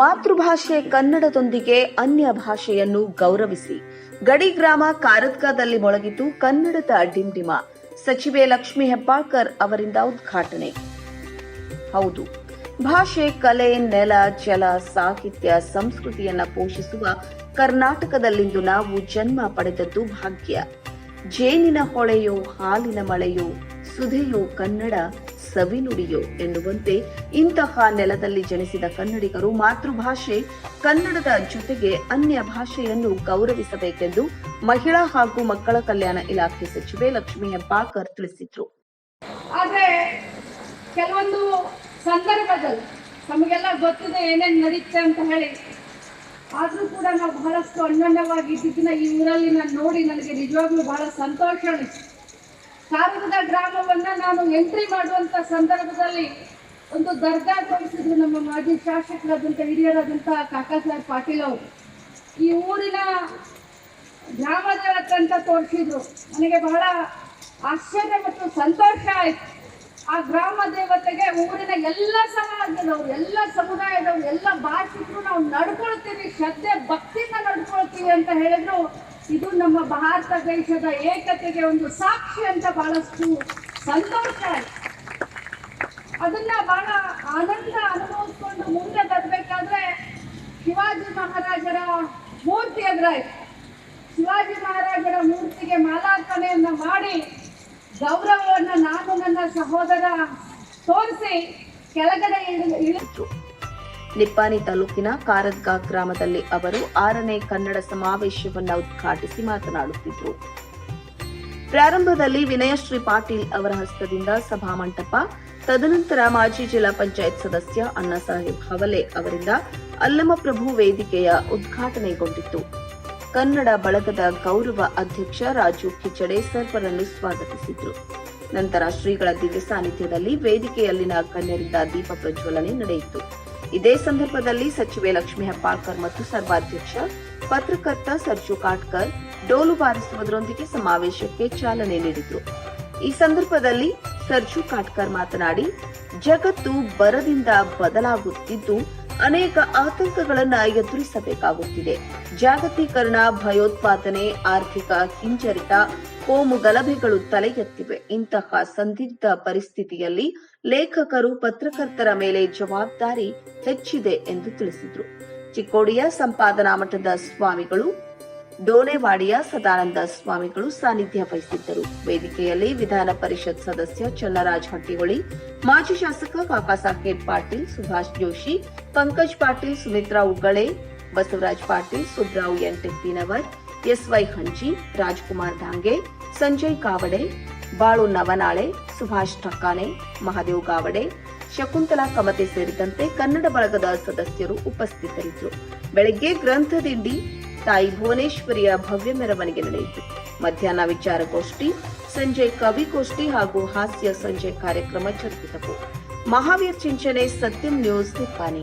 ಮಾತೃಭಾಷೆ ಕನ್ನಡದೊಂದಿಗೆ ಅನ್ಯ ಭಾಷೆಯನ್ನು ಗೌರವಿಸಿ. ಗಡಿ ಗ್ರಾಮ ಕಾರದ್ಕದಲ್ಲಿ ಮೊಳಗಿತು ಕನ್ನಡದ ಡಿಂಡಿಮ. ಸಚಿವೆ ಲಕ್ಷ್ಮಿ ಹೆಬ್ಬಾಳ್ಕರ್ ಅವರಿಂದ ಉದ್ಘಾಟನೆ. ಹೌದು, ಭಾಷೆ, ಕಲೆ, ನೆಲ, ಜಲ, ಸಾಹಿತ್ಯ, ಸಂಸ್ಕೃತಿಯನ್ನ ಪೋಷಿಸುವ ಕರ್ನಾಟಕದಲ್ಲಿಂದು ನಾವು ಜನ್ಮ ಪಡೆದದ್ದು ಭಾಗ್ಯ. ಜೇನಿನ ಹೊಳೆಯೋ, ಹಾಲಿನ ಮಳೆಯೋ, ಸುಧೆಯೋ ಕನ್ನಡ. ಸವಿನುಡಿಯೋ ಎನ್ನುವಂತೆ ಇಂತಹ ನೆಲದಲ್ಲಿ ಜನಿಸಿದ ಕನ್ನಡಿಗರು ಮಾತೃಭಾಷೆ ಕನ್ನಡದ ಜೊತೆಗೆ ಅನ್ಯ ಭಾಷೆಯನ್ನು ಗೌರವಿಸಬೇಕೆಂದು ಮಹಿಳಾ ಹಾಗೂ ಮಕ್ಕಳ ಕಲ್ಯಾಣ ಇಲಾಖೆ ಸಚಿವೆ ಲಕ್ಷ್ಮೀ ಹೆಬ್ಬಾಳ್ಕರ್ ತಿಳಿಸಿದ್ರು. ಆದ್ರೆ ಕೆಲವೊಂದು ಸಂದರ್ಭದಲ್ಲಿ ನಮಗೆಲ್ಲ ಗೊತ್ತಿದೆ ಏನೇನ್ ನಡೀತೆ ಅಂತ ಹೇಳಿ. ಆದರೂ ಕೂಡ ನಾವು ಬಹಳಷ್ಟು ಅನ್ಯೋನ್ಯವಾಗಿ ಈ ಊರಲ್ಲಿ ನಾನು ನೋಡಿ ನನಗೆ ನಿಜವಾಗ್ಲೂ ಬಹಳ ಸಂತೋಷ ಅನಿಸ್ತು. ಕಾರಗದ ಗ್ರಾಮವನ್ನ ನಾನು ಎಂಟ್ರಿ ಮಾಡುವಂತ ಸಂದರ್ಭದಲ್ಲಿ ಒಂದು ದರ್ಗಾ ತೋರಿಸಿದ್ರು ನಮ್ಮ ಮಾಜಿ ಶಾಸಕರಾದಂಥ ಹಿರಿಯರಾದಂಥ ಕಾಕಾ ಸಾಹೇಬ್ ಪಾಟೀಲ್ ಅವರು. ಈ ಊರಿನ ಗ್ರಾಮದ ಅಂತ ತೋರಿಸಿದ್ರು. ನನಗೆ ಬಹಳ ಆಶ್ಚರ್ಯ ಮತ್ತು ಸಂತೋಷ ಆಯ್ತು. ಆ ಗ್ರಾಮ ದೇವತೆಗೆ ಊರಿನ ಎಲ್ಲ ಸಮಾಜದವರು, ಎಲ್ಲ ಸಮುದಾಯದವರು, ಎಲ್ಲ ಭಾಷಿಕರು ನಾವು ನಡ್ಕೊಳ್ತೀವಿ, ಶ್ರದ್ಧೆ, ಭಕ್ತಿಯಿಂದ ನಡ್ಕೊಳ್ತೀವಿ ಅಂತ ಹೇಳಿದ್ರು ಇದು ನಮ್ಮ ಭಾರತ ದೇಶದ ಏಕತೆಗೆ ಒಂದು ಸಾಕ್ಷಿ ಅಂತ ಬಹಳಷ್ಟು ಸಂತೋಷ ಅದನ್ನ ಬಹಳ ಆನಂದ ಅನುಭವಿಸ್ಕೊಂಡು ಮುಂದೆ ಬರಬೇಕಾದ್ರೆ ಶಿವಾಜಿ ಮಹಾರಾಜರ ಮೂರ್ತಿ ಎದುರಾಯ್ತು ಶಿವಾಜಿ ಮಹಾರಾಜರ ಮೂರ್ತಿಗೆ ಮಾಲಾರ್ಪಣೆಯನ್ನ ಮಾಡಿ ಗೌರವವನ್ನು ನಾನು ನನ್ನ ಸಹೋದರ ತೋರಿಸಿ ಕೆಳಗಡೆ ಇಳಿ ಇಳಿ ಇದ್ರು. ನಿಪ್ಪಾಣಿ ತಾಲೂಕಿನ ಕಾರದ್ಗ ಗ್ರಾಮದಲ್ಲಿ ಅವರು ಆರನೇ ಕನ್ನಡ ಸಮಾವೇಶವನ್ನು ಉದ್ಘಾಟಿಸಿ ಮಾತನಾಡುತ್ತಿದ್ದರು. ಪ್ರಾರಂಭದಲ್ಲಿ ವಿನಯಶ್ರೀ ಪಾಟೀಲ್ ಅವರ ಹಸ್ತದಿಂದ ಸಭಾಮಂಟಪ ತದನಂತರ ಮಾಜಿ ಜಿಲ್ಲಾ ಪಂಚಾಯತ್ ಸದಸ್ಯ ಅಣ್ಣಾಸಾಹೇಬ್ ಹವಲೆ ಅವರಿಂದ ಅಲ್ಲಮಪ್ರಭು ವೇದಿಕೆಯ ಉದ್ಘಾಟನೆಗೊಂಡಿತು. ಕನ್ನಡ ಬಳಗದ ಗೌರವ ಅಧ್ಯಕ್ಷ ರಾಜು ಕಿಚಡೆ ಸರ್ವರನ್ನು ಸ್ವಾಗತಿಸಿದರು. ನಂತರ ಶ್ರೀಗಳ ದಿವ್ಯ ಸಾನ್ನಿಧ್ಯದಲ್ಲಿ ವೇದಿಕೆಯಲ್ಲಿನ ಗಣ್ಯರಿಂದ ದೀಪ ಪ್ರಜ್ವಲನೆ ನಡೆಯಿತು. ಇದೇ ಸಂದರ್ಭದಲ್ಲಿ ಸಚಿವೆ ಲಕ್ಷ್ಮೀ ಹೆಬ್ಬಾಳ್ಕರ್ ಮತ್ತು ಸರ್ವಾಧ್ಯಕ್ಷ ಪತ್ರಕರ್ತ ಸರ್ಜು ಕಾಟ್ಕರ್ ಡೋಲು ಬಾರಿಸುವುದರೊಂದಿಗೆ ಸಮಾವೇಶಕ್ಕೆ ಚಾಲನೆ ನೀಡಿದರು. ಈ ಸಂದರ್ಭದಲ್ಲಿ ಸರ್ಜು ಕಾಟ್ಕರ್ ಮಾತನಾಡಿ, ಜಗತ್ತು ಬರದಿಂದ ಬದಲಾಗುತ್ತಿದ್ದು ಅನೇಕ ಆತಂಕಗಳನ್ನು ಎದುರಿಸಬೇಕಾಗುತ್ತಿದೆ. ಜಾಗತೀಕರಣ, ಭಯೋತ್ಪಾದನೆ, ಆರ್ಥಿಕ ಹಿಂಜರಿತ ಕೋಮು ಗಲಭೆಗಳು ತಲೆ ಎತ್ತಿವೆ ಇಂತಹ ಸಂದಿಗ್ಧ ಪರಿಸ್ಥಿತಿಯಲ್ಲಿ ಲೇಖಕರು ಪತ್ರಕರ್ತರ ಮೇಲೆ ಜವಾಬ್ದಾರಿ ಹೆಚ್ಚಿದೆ ಎಂದು ತಿಳಿಸಿದರು. ಚಿಕ್ಕೋಡಿಯ ಸಂಪಾದನಾ ಮಠದ ಸ್ವಾಮಿಗಳು ಡೋನೆವಾಡಿಯ ಸದಾನಂದ ಸ್ವಾಮಿಗಳು ಸಾನ್ನಿಧ್ಯ ವಹಿಸಿದ್ದರು. ವೇದಿಕೆಯಲ್ಲಿ ವಿಧಾನ ಪರಿಷತ್ ಸದಸ್ಯ ಚನ್ನರಾಜ್ ಹಟ್ಟಿಹೊಳಿ, ಮಾಜಿ ಶಾಸಕ ಕಾಕಾ ಸಾಹೇಬ್ ಪಾಟೀಲ್, ಸುಭಾಷ್ ಜೋಶಿ, ಪಂಕಜ್ ಪಾಟೀಲ್, ಸುಮಿತ್ರಾ ಉಗ್ಗಳೆ ಬಸವರಾಜ್ ಪಾಟೀಲ್, ಸುಬ್ರಾವ್ ಎಂಟೆತ್ತಿನವರ್ ಎಸ್ವೈ ಹಂಚಿ, ರಾಜ್ಕುಮಾರ್ ಢಾಂಗೆ ಸಂಜಯ್ ಕಾವಡೆ, ಬಾಳು ನವನಾಳೆ, ಸುಭಾಷ್ ಠಕ್ಕಾನೆ ಮಹಾದೇವ್ ಗಾವಡೆ ಶಕುಂತಲಾ ಕಮತೆ ಸೇರಿದಂತೆ ಕನ್ನಡ ಬಳಗದ ಸದಸ್ಯರು ಉಪಸ್ಥಿತರಿದ್ದರು. ಬೆಳಗ್ಗೆ ಗ್ರಂಥದಿಂಡಿ ತಾಯಿ ಭುವನೇಶ್ವರಿಯ ಭವ್ಯ ಮೆರವಣಿಗೆ ನಡೆಯಿತು. ಮಧ್ಯಾಹ್ನ ವಿಚಾರಗೋಷ್ಠಿ ಸಂಜೆ ಕವಿಗೋಷ್ಠಿ ಹಾಗೂ ಹಾಸ್ಯ ಸಂಜೆ ಕಾರ್ಯಕ್ರಮ ಜರುಗಿದವು ಮಹಾವೀರ್ ಚಿಂಚನೆ ಸತ್ಯಂ ನ್ಯೂಸ್ ನಿಪ್ಪಾಣಿ